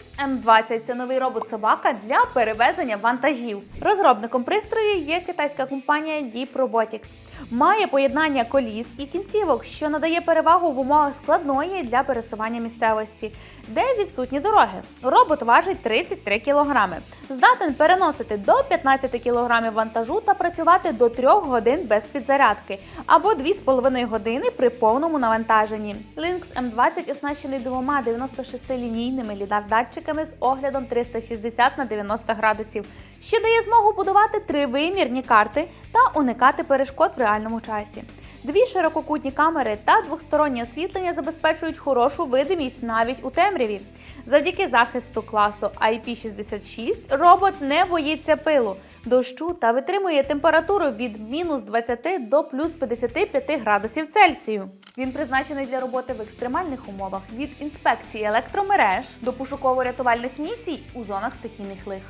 six М20 це новий робот-собака для перевезення вантажів. Розробником пристрою є китайська компанія Deep Robotics. Має поєднання коліс і кінцівок, що надає перевагу в умовах складної для пересування місцевості, де відсутні дороги. Робот важить 33 кг. Здатен переносити до 15 кг вантажу та працювати до 3 годин без підзарядки або 2,5 години при повному навантаженні. Lynx M20 оснащений двома 96-лінійними лідар-датчиками з оглядом 360 на 90 градусів, що дає змогу будувати тривимірні карти та уникати перешкод в реальному часі. Дві ширококутні камери та двостороннє освітлення забезпечують хорошу видимість навіть у темряві. Завдяки захисту класу IP66 робот не боїться пилу, дощу та витримує температуру від мінус 20 до плюс 55 градусів Цельсію. Він призначений для роботи в екстремальних умовах від інспекції електромереж до пошуково-рятувальних місій у зонах стихійних лих.